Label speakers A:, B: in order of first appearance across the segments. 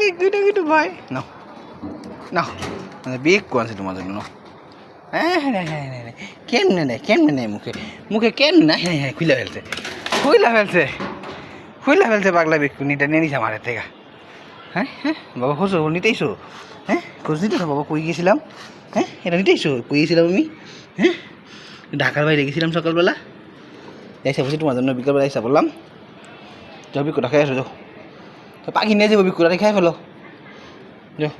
A: রে গুটু গুটু ভয়। নাও নাও বেগ কোয়াছে তোমার জন্য? নাও হ্যাঁ হ্যাঁ হ্যাঁ হ্যাঁ হ্যাঁ কেমনে নেয় কেমনে নেয় মুখে? মুখে কেমনে না হ্যাঁ হ্যাঁ খুলে ফেলছে খুলে ফেলছে খুলে ফেলছে পাগলা বেগ নিটা নিয়ে নিছে আমার থেকে। হ্যাঁ হ্যাঁ বাবা খোঁজো, নিতেইছো? হ্যাঁ খোঁজ নিতেছো বাবা, কই গেছিলাম? হ্যাঁ এটা নিতেইছো? কই গেছিলাম আমি? হ্যাঁ ঢাকার বাইরে গেছিলাম সকালবেলা। এসে বসে তোমার জন্য বিকালবেলা এসে বললাম। বিকুটা খাই আসো, যাও। তো পাখি নিয়ে যাব বিকুটা খাই ফেলো। যাও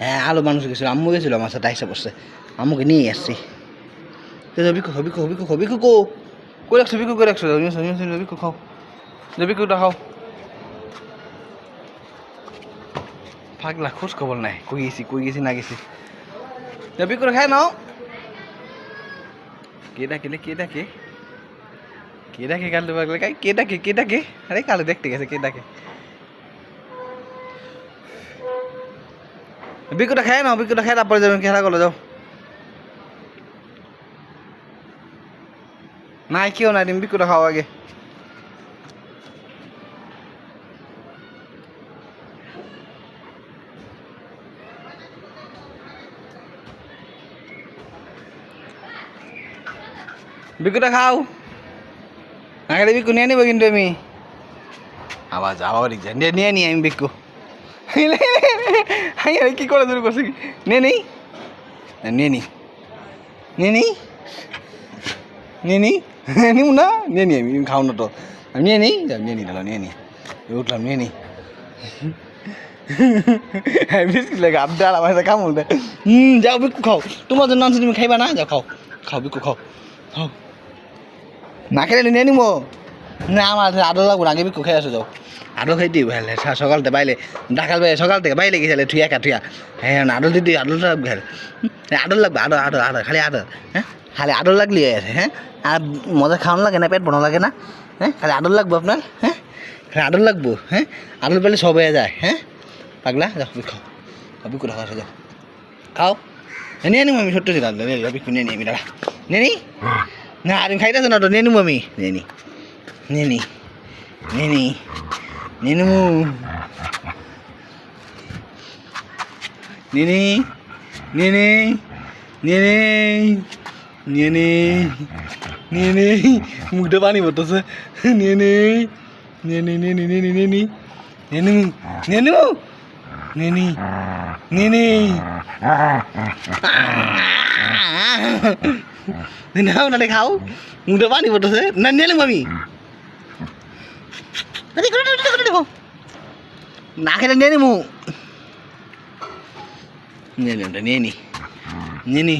A: হ্যাঁ আলো মানুষ গেছিল, আম্মু গেছিল আমার সাথে, আইসা বসছে আম্মুকে নিয়ে আসছি। তো বিকু খাও বিকু খাও বিকু খাও বিকু কো কই রাখছো বিকু কই রাখছো বিকু খাও বিকুটা খাও পাগলা, খোঁজ খবর নাই। কই গেছি কই গেছি, না গেছি। বিকুটা খাই নাও। কে ডাকিলে কে ডাকে? কে ডাকে কালু পাগলা কাই কে ডাকে কে ডাকে আরে কালো দেখতে গেছে কে ডাকে বিকুটা খাই নাও, বিকুটা খাই তারপরে যাবেন খেলা করল যাও। নাই, কেউ নাই, তুমি বিকুটা খাও আগে। বিকুটা খাও। না খেলে বিকু নিয়ে নিবো কিন্তু আমি। আবার আবার রিক্সা। নিয়ে নিয়ে নিই আমি বিকু। হাই আরে কি করে শুরু করছি নিয়ে নেই নিয়ে নি নিয়ে নিই নিয়ে নিই নিউ না? নিয়ে নিই আমি খাও না তো। আমি নিয়ে নিই নিয়ে নিই দাঁড়াও নিয়ে নিই উঠলাম নিয়ে নিই হ্যাঁ বিস্কিট লাগে আড্ডা আমার সাথে কামড় দেয় হুম যাও বিকু খাও। তোমার জন্য খাইবা না? যাও, খাও। খাও বিকু খাও। খাও। না খেলে নিয়ে নিবো না আমার আদর লাগবো না আগে বিকু খাই আসো যাও। আদর খাই দিই ভাইলে সকালতে বাইলে ডাকাল বাই সকাল থেকে বাইলে গেছিলে থুয়া কা থুয়া হ্যাঁ আদর দিদি আদর লাগবে হ্যাঁ আদর লাগবে আদর আদর আদর খালি আদর হ্যাঁ? খালি আদর লাগলি আছে হ্যাঁ? আর মজা খাওয়ানো লাগে না পেট বনো লাগে না হ্যাঁ? খালি আদর লাগবো আপনার হ্যাঁ? খালি আদর লাগবো হ্যাঁ? আদর পেলে সব হয়ে যায় হ্যাঁ? পাগলা যাও খাও। খাও বিকু রাখা যাও খাও। নিয়ে নিবো আমি ছোট্ট ছিলাম নিয়ে নিই আমি দাঁড়া। নিয়ে নিই না আর খাইতেছ না তো নিয়ে নিবো আমি নিয়ে নি নিয়ে নি নিয়ে নি নিয়ে নিবো নিয়ে নি নিয়ে নে নিয়ে নে নিয়ে নে নিয়ে নে মুখটা পানি পড়তেছে নিয়ে নে নিয়ে নে নিয়ে নে নিয়ে নে নিয়ে নি নিয়ে নিবো নিয়ে নিবো নিয়ে নি নিয়ে নে নাও না খাও মুখটা পানি পড়তেছে না নিয়ে নেব আমি দেখো দেখো না খেলে নিয়ে নেব নিয়ে নে ওটা নিয়ে নি নিয়ে নি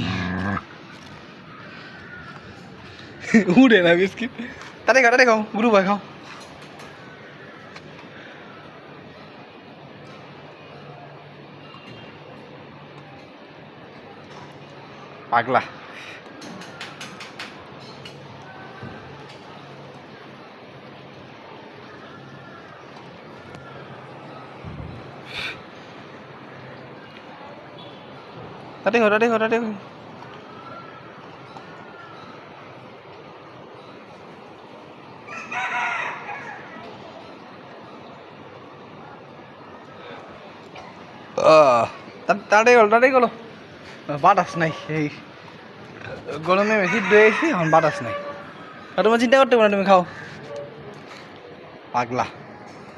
A: উড়ে না বিস্কিট তাতে খাও তাতে খাও গুরু ভাই খাও পাগলা তাতে খাও তাতে খাও তাতে খাও তাড়াতাড়ি গেল তাড়াতাড়ি গেলো বাতাস নাই, এই গরমে মেশিন রয়েছি এখন বাতাস নাই। তোমার চিন্তা করতে পারো তুমি খাও। পাগলা।